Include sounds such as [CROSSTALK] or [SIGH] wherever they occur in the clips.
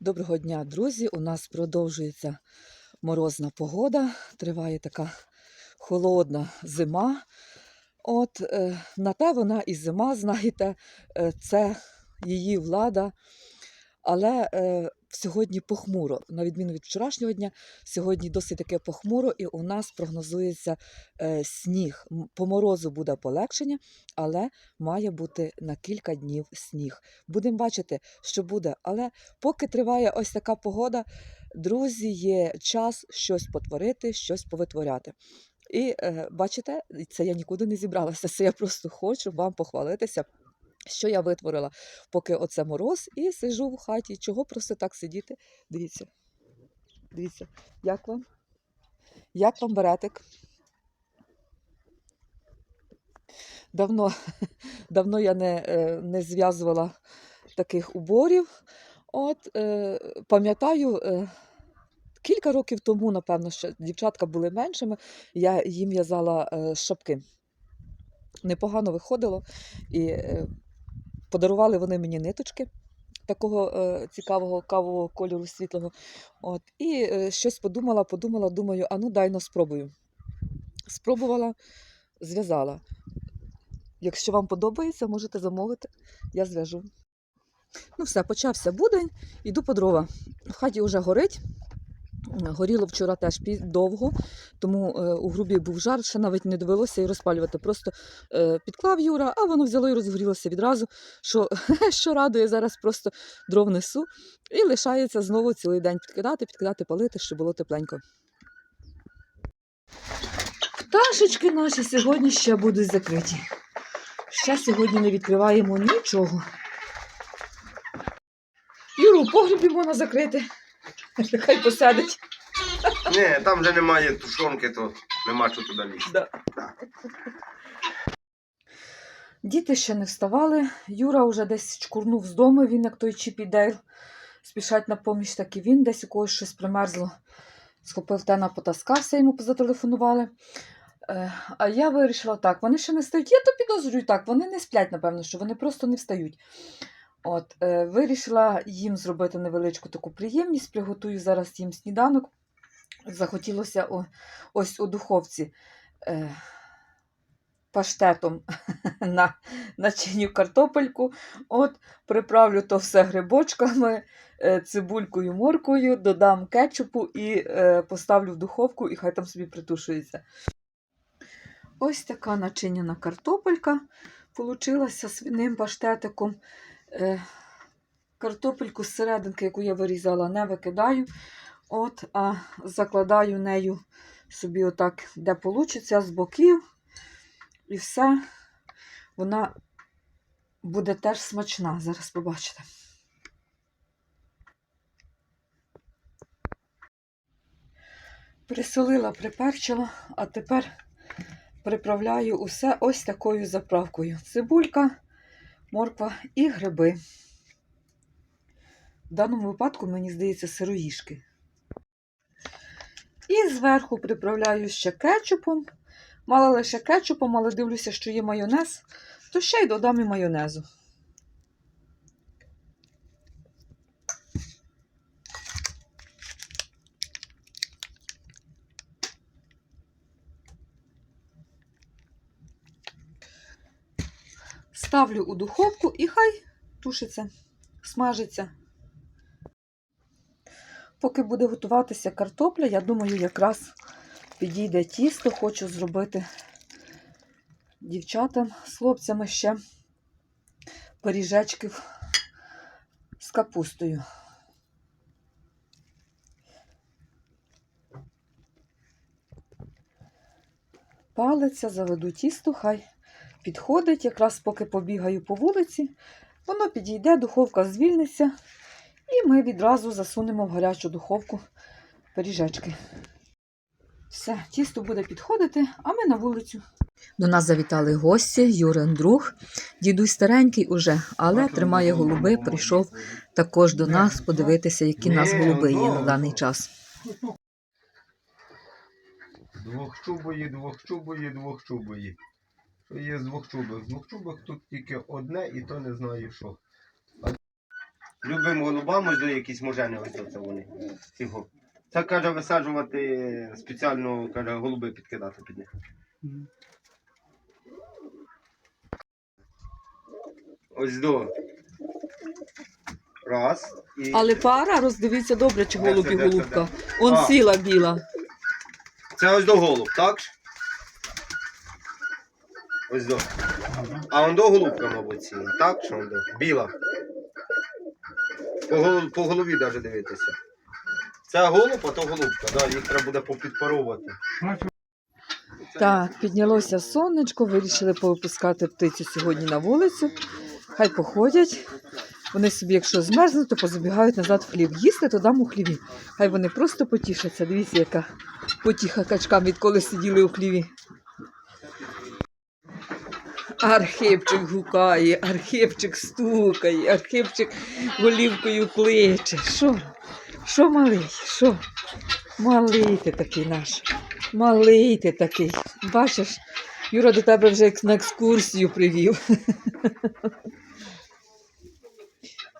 Доброго дня, друзі! У нас продовжується морозна погода, триває така холодна зима. От е, на те вона і зима, [LAUGHS] знаєте, е, це її влада. Але е, сьогодні похмуро, на відміну від вчорашнього дня, сьогодні досить таке похмуро, і у нас прогнозується е, сніг. По морозу буде полегшення, але має бути на кілька днів сніг. Будемо бачити, що буде. Але поки триває ось така погода, друзі, є час щось потворити, щось повитворяти. І е, бачите, це я нікуди не зібралася. Це я просто хочу вам похвалитися. Що я витворила, поки оце мороз, і сижу в хаті. Чого просто так сидіти? Дивіться. Дивіться, як вам? Як вам беретик? Давно, [LAUGHS] давно я не, е, не зв'язувала таких уборів. От, е, пам'ятаю, е, кілька років тому, напевно, ще дівчатка були меншими, я їм в'язала шапки. Непогано виходило. І подарували вони мені ниточки такого е, цікавого кавового кольору світлого. От, і е, щось подумала, подумала, думаю, а ну дай но спробую. Спробувала, зв'язала. Якщо вам подобається, можете замовити, я зв'яжу. Ну, все, почався будень, іду по дрова. В хаті вже горить. Горіло вчора теж довго, тому е, у грубі був жар, ще навіть не довелося і розпалювати. Просто е, підклав Юра, а воно взяло і розгорілося відразу, що, [LAUGHS] що радує, зараз просто дров несу. І лишається знову цілий день підкидати, підкидати, палити, щоб було тепленько. Пташечки наші сьогодні ще будуть закриті. Ще сьогодні не відкриваємо нічого. Юру, погрібі можна закрити. Хай посадить. Ні, там вже немає тушонки, то нема що туди лізти. Да. Діти ще не вставали. Юра вже десь чкурнув з дому, він як той Чіп і Дейл. Спішать на поміч, так і він десь у когось щось примерзло. Схопив тена, потаскався, йому позателефонували. Е, а я вирішила так, вони ще не встають. Я то підозрюю так, вони не сплять, напевно, що вони просто не встають. От, е, вирішила їм зробити невеличку таку приємність, приготую зараз їм сніданок. Захотілося о, ось у духовці е, паштетом [LAUGHS] на начиню картопельку. От, приправлю то все грибочками, е, цибулькою, моркою, додам кетчупу і е, поставлю в духовку, і хай там собі притушується. Ось така начиняна картопелька получилася свиним паштетиком. Е, картопельку з серединки, яку я вирізала, не викидаю. От, а закладаю нею собі отак, де вийде, з боків. І все. Вона буде теж смачна. Зараз побачите. Присолила, приперчила, а тепер приправляю усе ось такою заправкою. Цибулька, морква і гриби. В даному випадку, мені здається, сироїшки. І зверху приправляю ще кетчупом. Мала лише кетчупом, але дивлюся, що є майонез, то ще й додам і майонезу. Ставлю у духовку і хай тушиться, смажиться. Поки буде готуватися картопля, я думаю, якраз підійде тісто. Хочу зробити дівчатам з хлопцями ще пиріжечків з капустою. Палиця, заведу тісто, хай підходить, якраз поки побігаю по вулиці, воно підійде, духовка звільниться, і ми відразу засунемо в гарячу духовку пиріжечки. Все, тісто буде підходити, а ми на вулицю. До нас завітали гості, Юрин друг. Дідусь старенький уже, але тримає голуби, прийшов також до нас подивитися, які нас голуби є на даний час. Двохчубої, двохчубої, двохчубої. Є з двохчубих? З двохчубих тут тільки одне і то не знаю що. Любим голубам, ось якісь можени, ось це вони. Цього. Це каже висаджувати спеціально, каже, голуби підкидати під них. Ось до. Раз. І... Але пара, роздивіться добре, чи Де це, голуб і голубка. Он сіла біла. Це ось до голуб, так? Ось. А он до голубка, мабуть, ціла. Так? Що он до? Біла. По, гол- по голові навіть дивитися. Це голуб, а то голубка. Да, їх треба буде попідпаровувати. Так, піднялося сонечко, вирішили повипускати птицю сьогодні на вулицю. Хай походять. Вони собі, якщо змерзнуть, то позабігають назад в хлів. Їсти то дам у хліві. Хай вони просто потішаться. Дивіться, яка потіха качкам, відколи сиділи у хліві. Архипчик гукає, архипчик стукає, архипчик голівкою кличе. Що? Що малий? Що? Малий ти такий наш. Малий ти такий. Бачиш, Юра до тебе вже на екскурсію привів.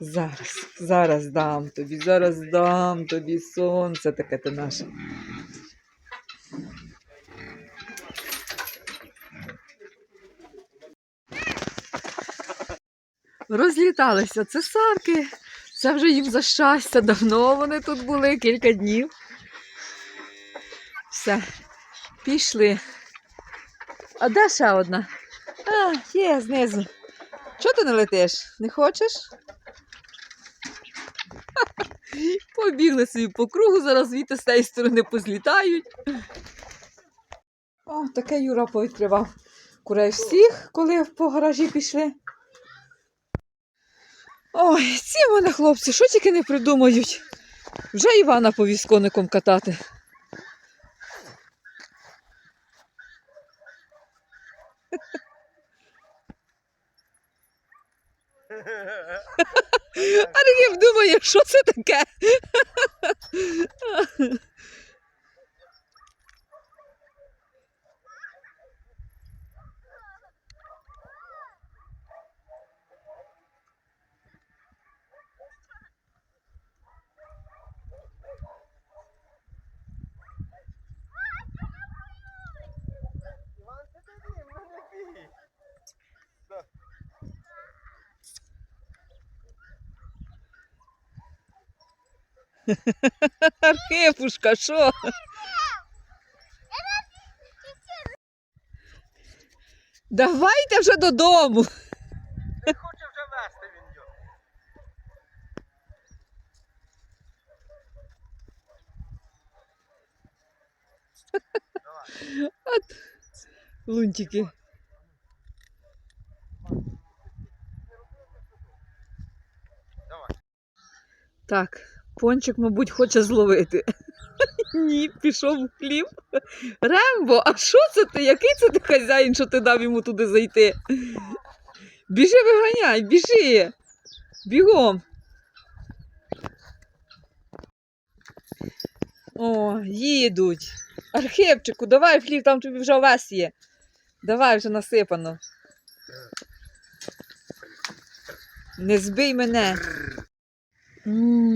Зараз, зараз дам тобі, зараз дам тобі сонце таке ти наше. Розліталися цесарки. Це вже їм за щастя. Давно вони тут були, кілька днів. Все, пішли. А де ще одна? А, є знизу. Чого ти не летиш? Не хочеш? [LAUGHS] Побігли собі по кругу, зараз звідти з цієї сторони позлітають. О, таке Юра повідкривав курей всіх, коли по гаражі пішли. Ой, ці в мене хлопці, що тільки не придумають. Вже Івана повіз коником катати. [LAUGHS] Аргів думає, що це таке? Архипушка, що? Давайте вже додому. Не хоче його. Лунтики. Давай. Так, пончик, мабуть, хоче зловити. [LAUGHS] Ні, пішов в хліб. Рембо, а що це ти? Який це ти хазяїн, що ти дав йому туди зайти? Біжи виганяй, біжи. Бігом. О, їдуть. Архипчику, давай хліб, там тобі вже овес є. Давай вже насипано. Не збий мене. М,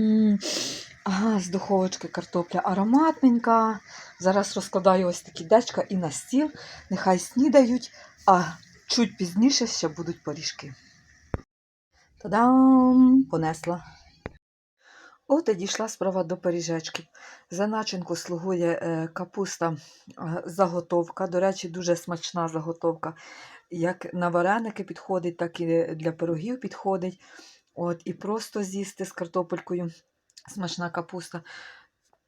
Ага, з духовочки картопля ароматненька. Зараз розкладаю ось такі дечка і на стіл. Нехай снідають, а чуть пізніше ще будуть пиріжки. Та-дам! Понесла. От і дійшла справа до пиріжечків. За начинку слугує е, капуста е, заготовка. До речі, дуже смачна заготовка. Як на вареники підходить, так і для пирогів підходить. От, і просто з'їсти з картопелькою. Смачна капуста.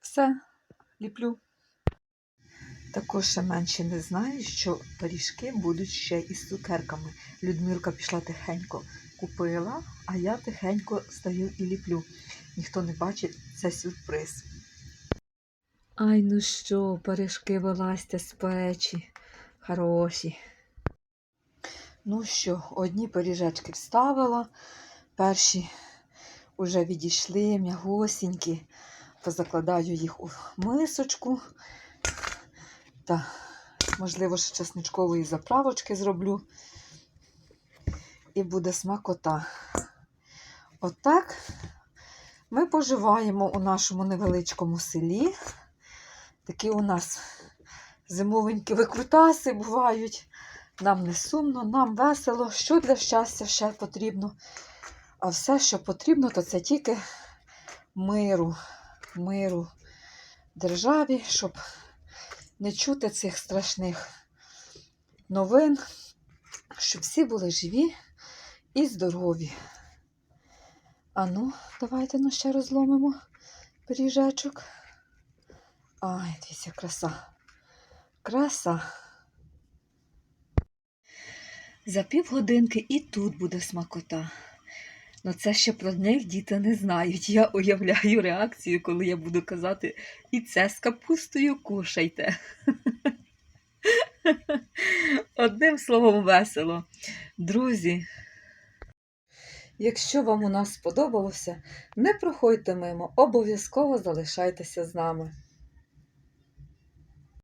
Все, ліплю. Також ще менше не знаю, що пиріжки будуть ще із цукерками. Людмилка пішла тихенько, купила, а я тихенько стою і ліплю. Ніхто не бачить, це сюрприз. Ай, ну що, пиріжки вилазьте з печі. Хороші. Ну що, одні пиріжечки вставила, перші вже відійшли, м'ягосінькі. Позакладаю їх у мисочку. Та, можливо, ще чесничкової заправочки зроблю. І буде смакота. Отак ми поживаємо у нашому невеличкому селі. Такі у нас зимовенькі викрутаси бувають. Нам не сумно, нам весело. Що для щастя ще потрібно? А все, що потрібно, то це тільки миру, миру державі, щоб не чути цих страшних новин, щоб всі були живі і здорові. А ну, давайте ну ще розломимо пиріжечок. Ай, дивіться, краса. Краса. За півгодинки і тут буде смакота. Ну це ще про них діти не знають. Я уявляю реакцію, коли я буду казати, і це з капустою кушайте. Одним словом, весело. Друзі, якщо вам у нас сподобалося, не проходьте мимо, обов'язково залишайтеся з нами.